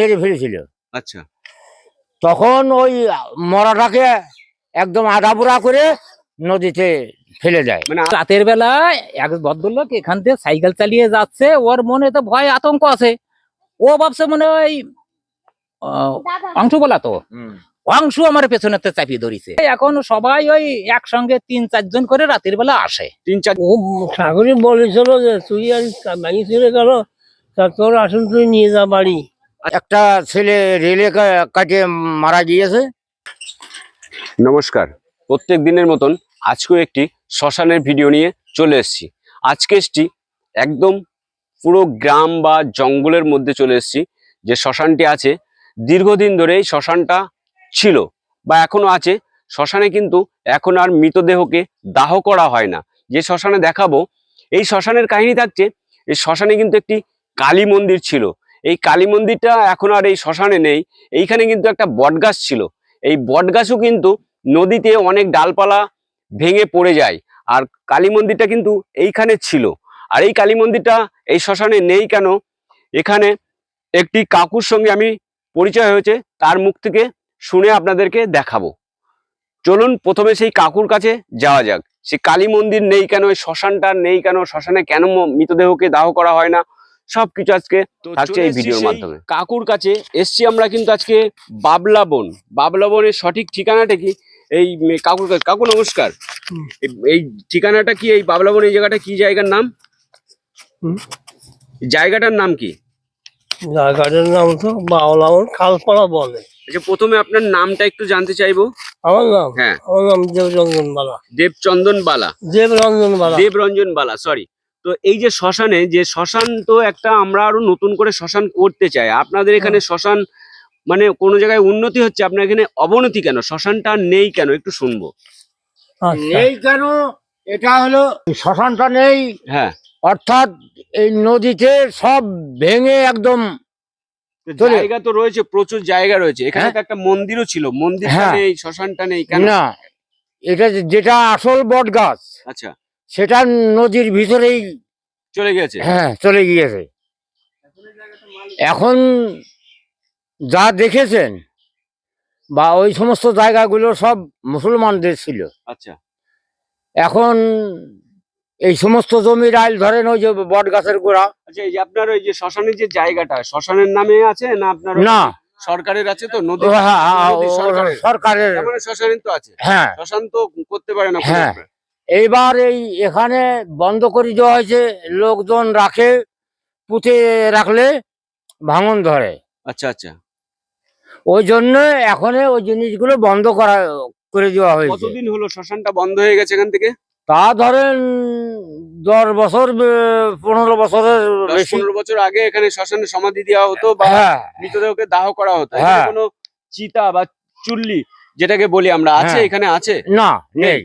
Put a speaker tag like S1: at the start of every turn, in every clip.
S1: মেরে ফেলেছিল।
S2: আচ্ছা।
S1: তখন ওই মরাটাকে একদম আধা বুড়া করে নদীতে ফেলে দেয়।
S2: মানে
S3: রাতের বেলা এক ভদ্রলোক এখান থেকে সাইকেল চালিয়ে যাচ্ছে ওর মনে তো ভয় আতঙ্ক আছে। ও ভাবছে মনে হয় আহ, অংশ বলা তো। অংশ আমার পেছনেতে চাপিয়ে ধরিছে। এখন সবাই ওই একসঙ্গে তিন চারজন করে রাতের বেলা আসে।
S2: তিন চার
S4: ও সাগরে বলেছিল যে তুই আর ভেঙে চলে গেল তোর আসুন তুই নিয়ে যা বাড়ি।
S1: একটা ছেলে রেলে কা- কাটিয়ে মারা গিয়েছে।
S2: নমস্কার। প্রত্যেক দিনের মতন আজকেও একটি শ্মশানের ভিডিও নিয়ে চলে এসেছি। আজকে এসছি একদম পুরো গ্রাম বা জঙ্গলের মধ্যে চলে এসেছি, যে শ্মশানটি আছে। দীর্ঘদিন ধরে এই শ্মশানটা ছিল বা এখনও আছে। শ্মশানে কিন্তু এখন আর মৃতদেহকে দাহ করা হয় না। যে শ্মশানে দেখাবো, এই শ্মশানের কাহিনী থাকছে, এই শ্মশানে কিন্তু একটি কালী মন্দির ছিল। এই কালী মন্দিরটা এখন আর এই শ্মশানে নেই। এইখানে কিন্তু একটা বটগাছ ছিল। এই বটগাছও কিন্তু নদীতে অনেক ডালপালা ভেঙে পড়ে যায়। আর কালী মন্দিরটা কিন্তু এইখানে ছিল। আর এই কালী মন্দিরটা এই শ্মশানে নেই কেন? এখানে একটি কাকুর সঙ্গে আমি পরিচয় হয়েছে, তার মুখ থেকে শুনে আপনাদেরকে দেখাবো। চলুন প্রথমে সেই কাকুর কাছে যাওয়া যাক। সে কালী মন্দির নেই কেন? এই শ্মশানটা নেই কেন? শ্মশানে কেন মৃতদেহকে দাহ করা হয় না? সবকিছু আজকে থাকছে এই ভিডিওর মাধ্যমে। কাকুর কাছে। এসছি আমরা কিন্তু আজকে বাবলা বন। বাবলা বনের সঠিক ঠিকানাটা কি? এই কাকুর কাছে। কাকু নমস্কার। এই- এই ঠিকানাটা কি? এই বাবলা বন এই জায়গাটা কি জায়গার নাম?
S4: হুম।
S2: জায়গাটার নাম কি?
S4: জায়গাটার নাম তো বাউলাউন খালপাড়া বলে
S2: আচ্ছা প্রথমে আপনার নামটা একটু জানতে চাইব।
S4: আমার নাম?
S2: হ্যাঁ।
S4: আমার নাম দেবরঞ্জন বালা।
S2: দেবচন্দন বালা।
S4: দেবরঞ্জন বালা।
S2: দেবরঞ্জন বালা সরি তো এই যে শ্মশানে যে শ্মশান তো একটা আমরা আরও নতুন করে শ্মশান করতে চাই। আপনাদের এখানে শ্মশান মানে কোনো জায়গায় উন্নতি হচ্ছে? আপনার এখানে অবনতি কেন? শ্মশানটা নেই কেন? একটু শুনব।
S4: আচ্ছা।
S1: নেই কেন? এটা হলো শ্মশানটা নেই।
S2: হ্যাঁ।
S1: অর্থাৎ এই নদীতে সব ভেঙে একদম
S2: জায়গা তো রয়েছে প্রচুর জায়গা রয়েছে। এখানে
S1: হ্যাঁ।
S2: তো একটা মন্দিরও ছিল। মন্দিরটা
S1: হ্যাঁ।
S2: নেই শ্মশানটা নেই কেন?
S1: না। এটা যেটা আসল বট গাছ
S2: আচ্ছা।
S1: সেটা নদীর ভিতরেই
S2: চলে গেছে
S1: হ্যাঁ চলে গিয়েছে। এখন যা দেখেছেন বা ওই সমস্ত জায়গাগুলো সব মুসলমানদের ছিল।
S2: আচ্ছা।
S1: এখন এই সমস্ত জমির আইল ধরেন ওই যে বট গাছের গোড়া।
S2: আচ্ছা এই যে আপনার ওই যে শ্মশানের যে জায়গাটা শ্মশানের নামে আছে না আপনার
S1: না।
S2: সরকারের আছে তো? নদী
S1: হ্যাঁ, হ্যাঁ,
S2: সরকারের। মানে শ্মশানের তো আছে।
S1: হ্যাঁ।
S2: শ্মশান তো করতে পারে না
S1: হ্যাঁ। এইবার এই এখানে বন্ধ করে দেওয়া হয়েছে লোকজন রাখে পুঁতে রাখলে ভাঙন ধরে।
S2: আচ্ছা আচ্ছা।
S1: ওই জন্য এখন ওই জিনিসগুলো বন্ধ করা করে দেওয়া হয়েছে।
S2: কতদিন হলো শ্মশানটা বন্ধ হয়ে গেছে এখান থেকে?
S1: তা ধরেন দশ বছর পনেরো বছরের
S2: পনেরো বছর আগে এখানে শ্মশানে সমাধি দেওয়া হতো বা
S1: হ্যাঁ।
S2: মৃতদেহকে দাহ করা হতো।
S1: হ্যাঁ।
S2: কোনো চিতা বা চুল্লি যেটাকে বলি আমরা আছে
S1: হ্যাঁ।
S2: এখানে আছে?
S1: না নেই।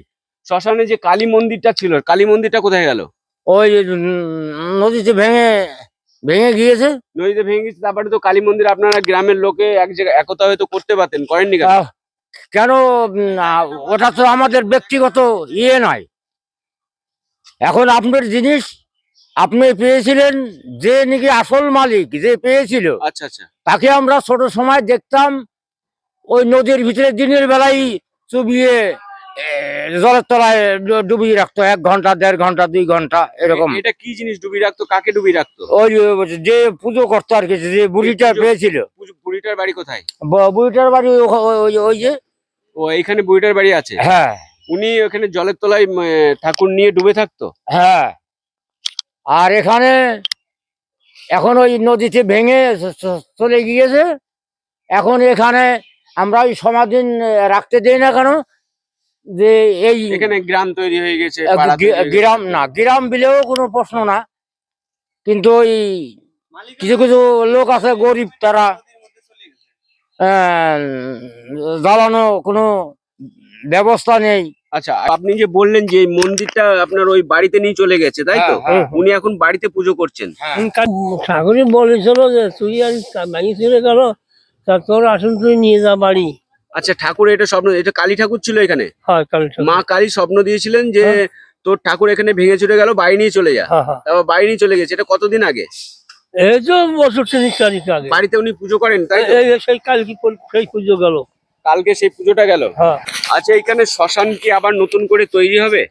S2: শ্মশানে যে কালী মন্দিরটা ছিল কালী মন্দিরটা কোথায় গেল?
S1: ওই নদীতে ভেঙে ভেঙে গিয়েছে।
S2: নদীতে ভেঙে গেছে তারপরে তো কালী মন্দির আপনারা গ্রামের লোকে এক জায়গায় একতা হয়তো করতে পারতেন করেননি কেন?
S1: কেন ওটা তো আমাদের ব্যক্তিগত ইয়ে নয়। এখন আপনার জিনিস আপনি পেয়েছিলেন যে নাকি আসল মালিক যে পেয়েছিল
S2: আচ্ছা আচ্ছা।
S1: তাকে আমরা ছোট সময় দেখতাম ওই নদীর ভিতরে দিনের বেলায় চুবিয়ে জলের তলায় ডুবিয়ে রাখতো এক ঘণ্টা দেড় ঘণ্টা দুই ঘণ্টা এরকম।
S2: এটা কি জিনিস ডুবি রাখতো? কাকে ডুবি রাখতো?
S1: ওই যে পুজো করতো আর কি যে বুড়িটা পেয়েছিল।
S2: বুড়িটার বাড়ি কোথায়?
S1: ব- বুড়িটার বাড়ি ওই- ওই যে।
S2: ও এইখানে বুড়িটার বাড়ি আছে?
S1: হ্যাঁ।
S2: উনি ওখানে জলের তলায় ঠাকুর নিয়ে ডুবে থাকতো?
S1: হ্যাঁ। আর এখানে এখন ওই নদীতে ভেঙে চলে গিয়েছে। এখন এখানে আমরা ওই সমাধিন রাখতে দিই না কেন? যে এই
S2: এখানে গ্রাম তৈরি হয়ে গেছে হয়ে।
S1: গ্রাম না গ্রাম বিলেও কোনো প্রশ্ন না। কিন্তু ওই কিছু কিছু লোক আছে গরিব তারা আহ, জ্বালানো কোনো ব্যবস্থা নেই।
S2: আচ্ছা আপনি যে বললেন যে মন্দিরটা আপনার ওই বাড়িতে নিয়ে চলে গেছে তাই তো?
S1: হ্যাঁ, হ্যাঁ।
S2: উনি এখন বাড়িতে পুজো করছেন।
S4: সাগরে বলেছিল যে তুই আর ভেঙে চলে গেল তোর আসুন তুই নিয়ে যা বাড়ি।
S2: আচ্ছা ঠাকুর এটা স্বপ্ন এটা কালী ঠাকুর ছিল এখানে?
S4: হয় কালী ঠাকুর।
S2: মা কালী স্বপ্ন দিয়েছিলেন যে
S4: হ্যাঁ।
S2: তোর ঠাকুর এখানে ভেঙে চলে গেল বাড়ি নিয়ে চলে যা।
S4: হ্যাঁ
S2: তারপর বাড়ি নিয়ে চলে গেছে এটা কতদিন আগে?
S4: এই তো বছর তিরিশ চারিশ আগে।
S2: বাড়িতে উনি পুজো করেন তাই
S4: সেই কালকে সেই পুজো গেল।
S2: কালকে সেই পুজোটা গেল? আচ্ছা এখানে শ্মশান কি আবার নতুন করে তৈরি হবে?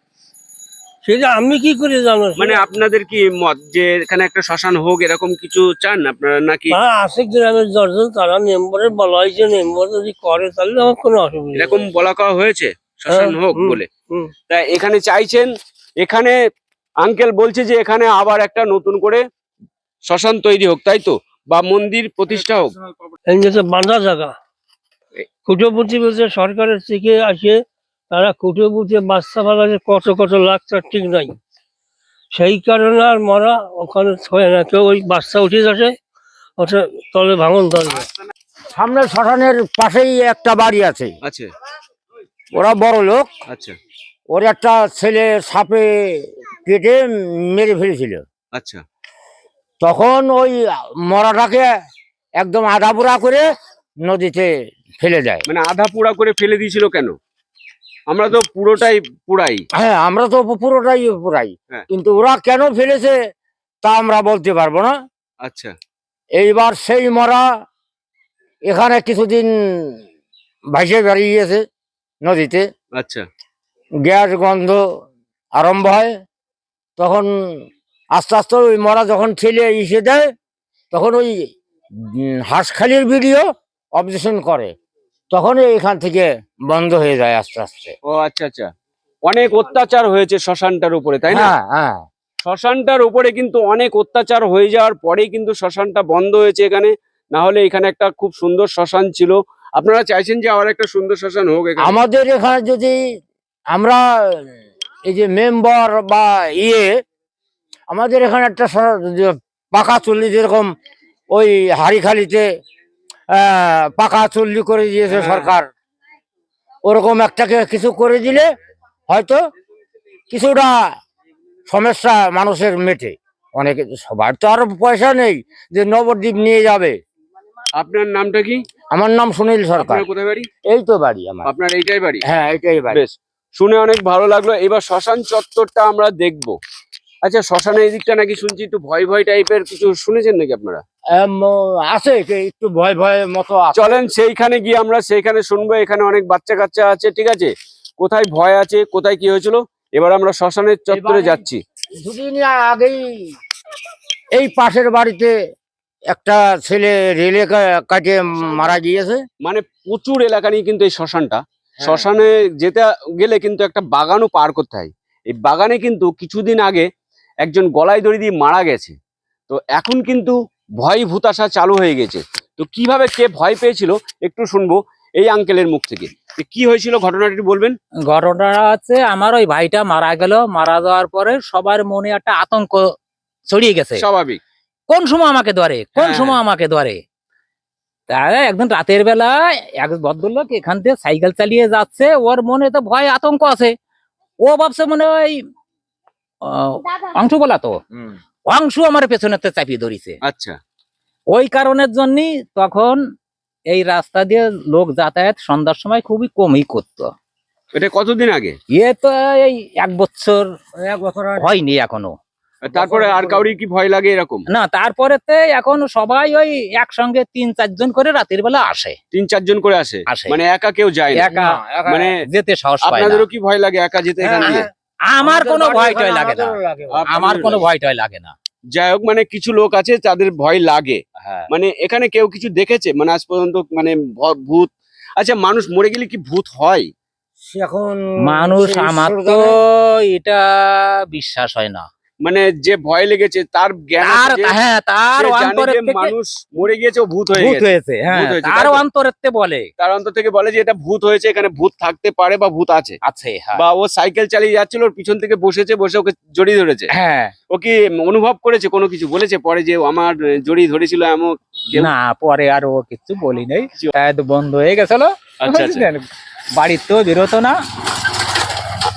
S4: সেটা আমি কি করে জানো?
S2: মানে আপনাদের কি মত যে এখানে একটা শ্মশান হোক এরকম কিছু চান আপনারা নাকি?
S4: হ্যাঁ আছে গ্রামের দশজন তারা মেম্বারের বলা হয়েছে মেম্বার যদি করে তাহলে আমার কোনো অসুবিধা।
S2: এরকম বলা কওয়া হয়েছে? শ্মশান
S4: হ্যাঁ,
S2: হোক বলে। তা এখানে চাইছেন এখানে আঙ্কেল বলছে যে এখানে আবার একটা নতুন করে শ্মশান তৈরি হোক তাই তো? বা মন্দির প্রতিষ্ঠা হোক।
S4: বাঁধা জায়গা। কুটোপুটি বলতে সরকারের থেকে আসে তারা কুটোপুটি বাচ্চা ফেলাছে কত কত লাখ তার ঠিক নাই। সেই কারণে আর মরা ওখানে হয় না। কেউ ওই বাচ্চা উঠে যাচ্ছে ওটা তলে ভাঙন ধরবে
S1: সামনে শ্মশানের পাশেই একটা বাড়ি আছে।
S2: আচ্ছা
S1: ওরা বড় লোক।
S2: আচ্ছা।
S1: ওর একটা ছেলে সাপে কেটে মেরে ফেলেছিল।
S2: আচ্ছা।
S1: তখন ওই মরাটাকে একদম আধা পুরা করে নদীতে ফেলে দেয়।
S2: মানে আধা পুরা করে ফেলে দিয়েছিল কেন? আমরা তো পুরোটাই পুরাই।
S1: হ্যাঁ আমরা তো পুরোটাই পুরাই।
S2: হ্যাঁ।
S1: কিন্তু ওরা কেন ফেলেছে তা আমরা বলতে পারব না।
S2: আচ্ছা।
S1: এইবার সেই মরা এখানে কিছুদিন ভাসে বেরিয়েছে নদীতে।
S2: আচ্ছা।
S1: গ্যাস গন্ধ আরম্ভ হয়। তখন আস্তে আস্তে ওই মরা যখন ছেলে ইসে দেয় তখন ওই হাঁসখালির ভিডিও অবজেকশন করে। তখন এখান থেকে বন্ধ হয়ে যায় আস্তে আস্তে।
S2: ও আচ্ছা আচ্ছা। অনেক অত্যাচার হয়েছে শ্মশানটার উপরে তাই না?
S1: হ্যাঁ হ্যাঁ।
S2: শ্মশানটার উপরে কিন্তু অনেক অত্যাচার হয়ে যাওয়ার পরেই কিন্তু শ্মশানটা বন্ধ হয়েছে এখানে। না হলে এখানে একটা খুব সুন্দর শ্মশান ছিল। আপনারা চাইছেন যে আবার একটা সুন্দর শ্মশান হোক
S1: আমাদের এখানে যদি আমরা এই যে মেম্বার বা ইয়ে আমাদের এখানে একটা পাকা চল্লি যেরকম ওই হাড়িখালিতে পাকা চল্লি করে দিয়েছে
S2: হ্যাঁ।
S1: সরকার। ওরকম একটাকে কিছু করে দিলে হয়তো কিছুটা সমস্যা মানুষের মেটে। অনেকে সবার তো আর পয়সা নেই যে নবদ্বীপ নিয়ে যাবে।
S2: আপনার নামটা কি?
S1: আমার নাম সুনীল সরকার।
S2: কোথায় বাড়ি?
S1: এই তো বাড়ি আমার।
S2: আপনার এইটাই বাড়ি?
S1: হ্যাঁ এটাই বাড়ি।
S2: শুনে অনেক ভালো লাগল। এবার শ্মশান চত্বরটা আমরা দেখব। আচ্ছা শ্মশানের এই দিকটা নাকি শুনছি একটু ভয় ভয় টাইপের কিছু শুনেছেন নাকি আপনারা?
S1: আছে একটু ভয় ভয় মতো
S2: চলেন সেইখানে গিয়ে আমরা সেইখানে শুনব এখানে অনেক বাচ্চা কাচ্চা আছে ঠিক আছে? কোথায় ভয় আছে কোথায় কি হয়েছিল? এবার আমরা শ্মশানের চত্বরে যাচ্ছি।
S1: দুদিন আগেই এই পাশের বাড়িতে একটা ছেলে রেলে কা- কাটে মারা গিয়েছে।
S2: মানে প্রচুর এলাকা নিয়ে কিন্তু এই শ্মশানটা।
S1: হ্যাঁ।
S2: শ্মশানে যেতে গেলে কিন্তু একটা বাগানও পার করতে হয়। এই বাগানে কিন্তু কিছুদিন আগে একজন গলায় দড়ি দিয়ে মারা গেছে। তো এখন কিন্তু ভয় ভূতাশা চালু হয়ে গেছে। তো কীভাবে কে ভয় পেয়েছিল একটু শুনব এই আঙ্কেলের মুখ থেকে। কি হয়েছিল ঘটনাটি বলবেন?
S3: ঘটনাটা আছে আমার ওই ভাইটা মারা গেল। মারা যাওয়ার পরে সবার মনে একটা আতঙ্ক ছড়িয়ে গেছে।
S2: স্বাভাবিক।
S3: কোন সময় আমাকে ধরে? কোন
S2: হ্যাঁ।
S3: সময় আমাকে ধরে? তাহলে একদিন রাতের বেলা এক ভদ্রলোক এখান থেকে সাইকেল চালিয়ে যাচ্ছে। ওর মনে তো ভয় আতঙ্ক আছে। ও ভাবছে মনে হয় অংশ বলা তো। অংশ আমার পেছনেতে চাপিয়ে ধরিছে।
S2: আচ্ছা।
S3: ওই কারণের জন্য তখন এই রাস্তা দিয়ে লোক যাতায়াত সন্ধ্যার সময় খুবই কমই করতো।
S2: এটা কতদিন আগে?
S3: এ তো এই এক বছর
S1: এক বছর।
S3: হয়নি
S2: এখনও। তারপরে আর কাউরি কি ভয় লাগে এরকম?
S3: না তারপরে এখন সবাই ওই একসঙ্গে তিন চারজন করে রাতের বেলা আসে।
S2: তিন চারজন করে আসে?
S3: আসে।
S2: মানে একা কেউ যায়
S3: একা
S2: মানে
S3: যেতে সাহস পায়
S2: আপনাদেরও কি ভয় লাগে একা যেতে এখান
S1: হ্যাঁ,
S2: দিয়ে?
S3: আমার কোনো ভয় টয় লাগে না। আমার কোনো ভয়। টয় লাগে না।
S2: যাই হোক মানে কিছু লোক আছে তাদের ভয় লাগে।
S3: হ্যাঁ।
S2: মানে এখানে কেউ কিছু দেখেছে? মানে আজ পর্যন্ত মানে ভূত? আচ্ছা মানুষ মরে গেলে কি ভূত হয়?
S1: এখন
S3: মানুষ আমার তো এটা বিশ্বাস হয় না।
S2: মানে যে ভয় লেগেছে তার জ্ঞান
S3: হ্যাঁ তার অন্তরের থেকে
S2: মানুষ মরে গিয়েছে ও ভূত হয়ে
S3: হয়েছে হ্যাঁ তার অন্তরের থেকে বলে।
S2: তার অন্তর থেকে বলে যে এটা ভূত হয়েছে এখানে ভূত থাকতে পারে বা ভূত আছে।
S3: আছে হ্যাঁ।
S2: বা ও সাইকেল চালিয়ে যাচ্ছিল ওর পিছন থেকে বসেছে বসে ওকে জড়িয়ে ধরেছে।
S3: হ্যাঁ।
S2: ও কি অনুভব করেছে কোনো কিছু বলেছে? পরে যে আমার জড়িয়ে ধরেছিল এমন
S3: না পরে আর ও কিছু বলি নাই বন্ধ হয়ে গেছিল।
S2: আচ্ছা আচ্ছা।
S3: বাড়ির তো বেরোতো না।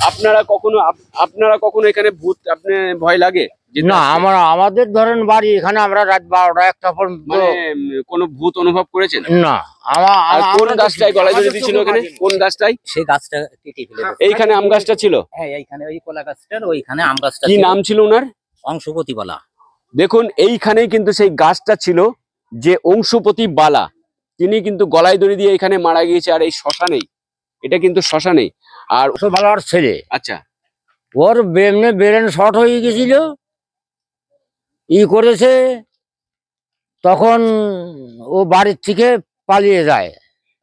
S2: আপনারা কখনো আপ- আপনারা কখনো এখানে ভূত আপনি ভয় লাগে?
S1: না? আমরা আমাদের ধরেন বাড়ি এখানে আমরা রাত বারোটা একটা পর্যন্ত
S2: মানে কোনো ভূত অনুভব করেছেন?
S1: না
S2: কোন গাছটায় গলায় ধরে দিয়েছিল ওখানে কোন গাছটাই
S3: সেই গাছটা কেটে ফেলে
S2: এইখানে আম গাছটা ছিল?
S3: হ্যাঁ এইখানে ওই কলা গাছটার ওইখানে আম গাছটা
S2: কি নাম ছিল ওনার?
S3: অংশপতি বলা
S2: দেখুন এইখানেই কিন্তু সেই গাছটা ছিল যে অংশুপতি বালা। তিনি কিন্তু গলায় দড়ি দিয়ে এখানে মারা গিয়েছে আর এই শ্মশানেই। এটা কিন্তু শ্মশানেই। আর
S1: ছোটবেলার ছেলে।
S2: আচ্ছা।
S1: ওর এমনি ব্রেন শর্ট হয়ে গেছিল। ই করেছে তখন ও বাড়ির থেকে পালিয়ে যায়।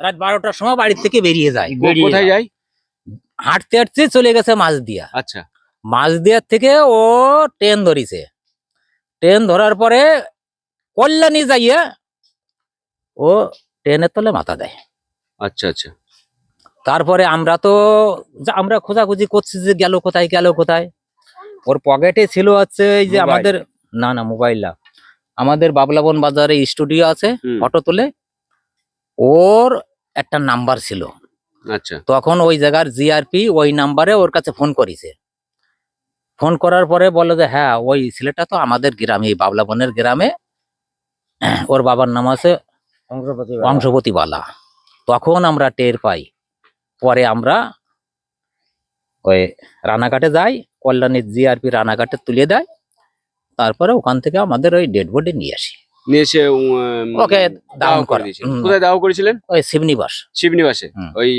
S3: রাত বারোটার সময় বাড়ির থেকে বেরিয়ে যায়।
S2: কোথায় যায়।
S3: হাঁটতে হাঁটতে চলে গেছে মাছ দিয়া
S2: আচ্ছা।
S3: মাছ দিয়ার থেকে ও ট্রেন ধরিছে। ট্রেন ধরার পরে কল্যাণী যাইয়া ও ট্রেনের তলে মাথা দেয়।
S2: আচ্ছা আচ্ছা।
S3: তারপরে আমরা তো আমরা খোঁজাখুঁজি করছি যে গেল কোথায় গেল কোথায়। ওর পকেটে ছিল হচ্ছে এই যে আমাদের না না মোবাইল না। আমাদের বাবলাবন বাজারে স্টুডিও আছে ফটো তুলে। ওর একটা নাম্বার ছিল।
S2: আচ্ছা।
S3: তখন ওই জায়গার জিআরপি ওই নাম্বারে ওর কাছে ফোন করেছে। ফোন করার পরে বলে যে হ্যাঁ ওই ছেলেটা তো আমাদের গ্রামে এই বাবলাবনের গ্রামে। ওর বাবার নাম আছে
S1: অংশপতি
S3: অংশপতি বালা তখন আমরা টের পাই। পরে আমরা ওই রানাঘাটে যাই কল্যাণীর জিআরপি রানাঘাটে তুলে দেয় তারপরে ওখান থেকে আমাদের ওই ডেড বডি নিয়ে আসি।
S2: নিয়ে এসে
S3: ওকে দাহন
S2: করে কোথায় করেছিলেন?
S3: ওই শিবনিবাস।
S2: শিবনিবাসে। ওই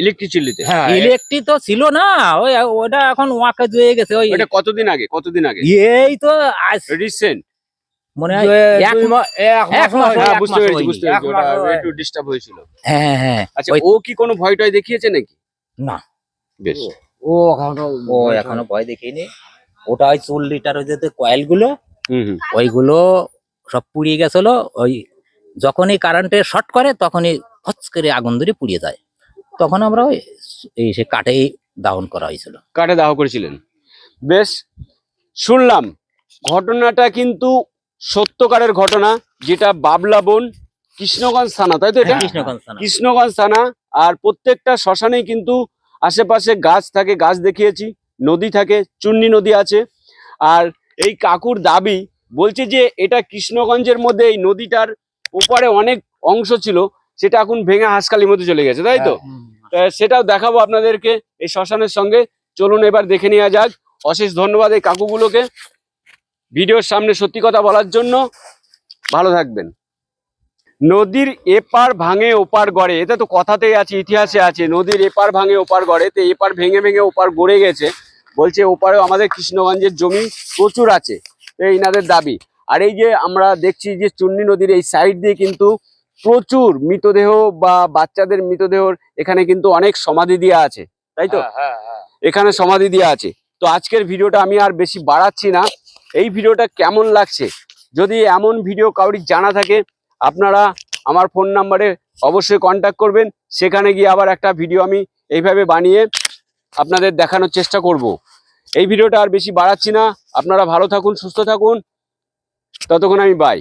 S2: ইলেকট্রিক চিল্লিতে।
S1: হ্যাঁ
S3: ইলেকট্রিক তো ছিল না ওই ওটা এখন ওয়াকে হয়ে গেছে ওই
S2: ওটা কতদিন আগে? কতদিন আগে?
S3: এই তো
S2: রিসেন্ট
S3: মনে হয় এক
S1: হয়,
S2: হ্যাঁ বুঝতে পেরেছি বুঝতে পেরেছি ওটা একটু ডিস্টার্ব হয়েছিল।
S3: হ্যাঁ হ্যাঁ
S2: আচ্ছা ও কি কোনো ভয় টয় দেখিয়েছে নাকি?
S3: না।
S2: বেশ।
S1: ও এখনও
S3: ও এখনও ভয় দেখিনি। ওটা ওই চুল লিটার ওই যে কয়েলগুলো
S2: হুম হুম।
S3: ওইগুলো সব পুড়িয়ে গেছিল ওই যখনই কারেন্টে শর্ট করে তখনই হচ করে আগুন ধরে পুড়িয়ে যায়। তখন আমরা ওই এই সে কাঠেই দাহন করা হয়েছিল।
S2: কাঠে দাহ করেছিলেন। বেশ শুনলাম ঘটনাটা কিন্তু সত্যকারের ঘটনা যেটা বাবলা বোন কৃষ্ণগঞ্জ থানা তাই তো এটা?
S3: কৃষ্ণগঞ্জ থানা।
S2: আর প্রত্যেকটা শ্মশানেই কিন্তু আশেপাশে গাছ থাকে গাছ দেখিয়েছি নদী থাকে চুন্নি নদী আছে। আর এই কাকুর দাবি বলছে যে এটা কৃষ্ণগঞ্জের মধ্যে এই নদীটার ওপারে অনেক অংশ ছিল সেটা এখন ভেঙে হাঁসকালির মধ্যে চলে গেছে তাই তো সেটাও দেখাবো আপনাদেরকে এই শ্মশানের সঙ্গে। চলুন এবার দেখে নেওয়া যাক। অশেষ ধন্যবাদ এই কাকুগুলোকে। ভিডিওর সামনে সত্যি কথা বলার জন্য ভালো থাকবেন। নদীর এপার ভাঙে ওপার গড়ে এটা তো কথাতেই আছে ইতিহাসে আছে নদীর এপার ভাঙে ওপার গড়ে তো এপার ভেঙে ভেঙে ওপার গড়ে গেছে। বলছে ওপারেও আমাদের কৃষ্ণগঞ্জের জমি প্রচুর আছে তো এই ইনাদের দাবি। আর এই যে আমরা দেখছি যে চুন্নি নদীর এই সাইড দিয়ে কিন্তু প্রচুর মৃতদেহ বা বাচ্চাদের মৃতদেহর এখানে কিন্তু অনেক সমাধি দেওয়া আছে তাই তো?
S1: হ্যাঁ হ্যাঁ।
S2: এখানে সমাধি দেওয়া আছে। তো আজকের ভিডিওটা আমি আর বেশি বাড়াচ্ছি না এই ভিডিওটা কেমন লাগছে? যদি এমন ভিডিও কাউরি জানা থাকে, আপনারা আমার ফোন নাম্বারে অবশ্যই কন্ট্যাক্ট করবেন। সেখানে গিয়ে আবার একটা ভিডিও আমি এইভাবে বানিয়ে আপনাদের দেখানোর চেষ্টা করব। এই ভিডিওটা আর বেশি বাড়াচ্ছি না। আপনারা ভালো থাকুন, সুস্থ থাকুন। ততক্ষণ আমি বাই